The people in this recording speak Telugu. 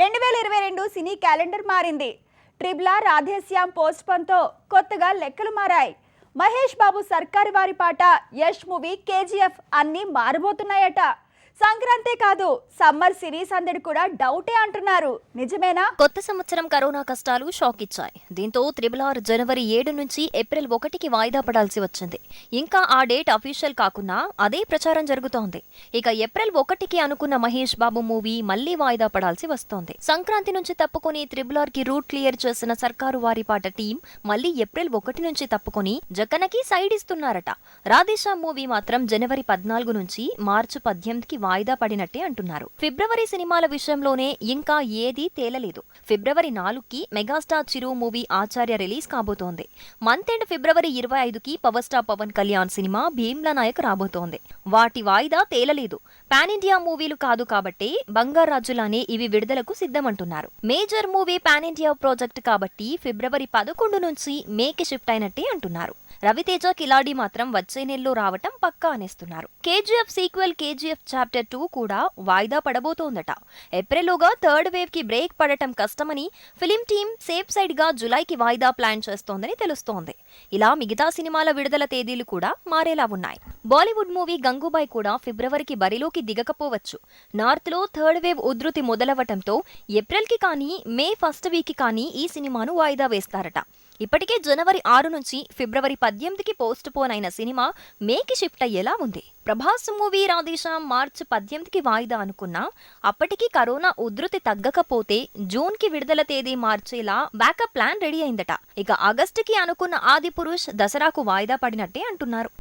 రెండు వేల ఇరవై రెండు సినీ క్యాలెండర్ మారింది. ట్రిబ్లా రాధేశ్యామ్ పోస్ట్ పన్తో కొత్తగా లెక్కలు మారాయి. మహేష్ బాబు సర్కారు వారి పాట యష్ మూవీ కేజీఎఫ్ అన్నీ మారబోతున్నాయట. సంక్రాంతే కాదు సమ్మర్ సిరీస్ అందడి కూడా డౌటే అంటున్నారు. నిజమేనా? కొత్త సంవత్సరం కరోనా కష్టాలు షాక్ ఇచ్చాయి దీంతో త్రిబుల్ ఆర్ జనవరి ఏడు నుంచి ఏప్రిల్ ఒకటికి వాయిదా పడాల్సి వచ్చింది. ఇంకా ఆ డేట్ అఫీషియల్ కాకున్నా అదే ప్రచారం జరుగుతోంది. ఇక ఏప్రిల్ ఒకటికి అనుకున్న మహేష్ బాబు మూవీ మళ్ళీ వాయిదా పడాల్సి వస్తోంది. సంక్రాంతి నుంచి తప్పుకొని త్రిబుల్ ఆర్కి రూట్ క్లియర్ చేసిన సర్కారు వారి పాట టీం మళ్ళీ ఏప్రిల్ ఒకటి నుంచి తప్పుకొని జగనకి సైడ్ ఇస్తున్నారట. రాధేశ్యామ్ మూవీ మాత్రం జనవరి పద్నాలుగు నుంచి మార్చి పద్దెనిమిదికి వాయిదా పడినట్టే అంటున్నారు. ఫిబ్రవరి సినిమాల విషయంలోనే ఇంకా ఏదీ తేలలేదు. ఫిబ్రవరి నాలుగుకి megastar Chiru movie Acharya release కాబోతోంది. మంత్ ఎండ్ ఫిబ్రవరి ఇరవై ఐదుకి power star Pawan Kalyan cinema Bheemla Nayak రాబోతోంది. వాటి వాయిదా తేలలేదు. పాన్ ఇండియా మూవీలు కాదు కాబట్టి బంగారాజులానే ఇవి విడుదలకు సిద్ధమంటున్నారు. Major movie pan India project కాబట్టి ఫిబ్రవరి పదకొండు నుంచి మేకి షిఫ్ట్ అయినట్టే అంటున్నారు. రవితేజ కిలాడి మాత్రం వచ్చే నెలలో రావటం పక్కా అనేస్తున్నారు. KGF sequel KGF chapter two కూడా వాయిదా పడబోతోందట. ఏప్రిల్లోగా థర్డ్ వేవ్కి బ్రేక్ పడటం కష్టమని ఫిలిం టీం సేఫ్ సైడ్గా జులైకి వాయిదా ప్లాన్ చేస్తోందని తెలుస్తోంది. ఇలా మిగతా సినిమాల విడుదల తేదీలు కూడా మారేలా ఉన్నాయి. బాలీవుడ్ మూవీ గంగూబాయ్ కూడా ఫిబ్రవరికి బరిలోకి దిగకపోవచ్చు. నార్త్లో థర్డ్ వేవ్ ఉధృతి మొదలవటంతో ఏప్రిల్కి కానీ మే ఫస్ట్ వీక్కి కానీ ఈ సినిమాను వాయిదా వేస్తారట. ఇప్పటికే జనవరి ఆరు నుంచి ఫిబ్రవరి పద్దెనిమిదికి పోస్ట్ పోన్ అయిన సినిమా మేకి షిఫ్ట్ అయ్యేలా ఉంది. ప్రభాస్ మూవీ రాధేశం మార్చి పద్దెనిమిదికి వాయిదా అనుకున్నా అప్పటికి కరోనా ఉధృతి తగ్గకపోతే జూన్కి విడుదల తేదీ మార్చేలా బ్యాకప్ ప్లాన్ రెడీ అయిందట. ఇక ఆగస్టుకి అనుకున్న ఆది పురుష్ దసరాకు వాయిదా పడినట్టే అంటున్నారు.